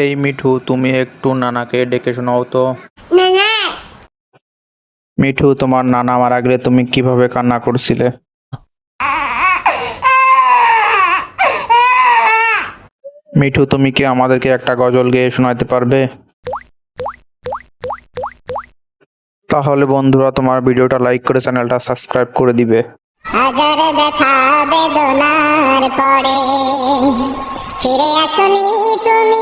এই মিঠু তুমি একটু নানাকে ডেকে শোনাও তো। মিঠু তোমার নানা মারা গেলে তুমি কীভাবে কান্না করছিলে? মিঠু তুমি কি আমাদেরকে একটা গজল গেয়ে শোনাতে পারবে? তাহলে বন্ধুরা তোমার ভিডিওটা লাইক করে চ্যানেলটা সাবস্ক্রাইব করে দিবে। হাজার ব্যথা বেদনার পরে ফিরে আসনি তুমি।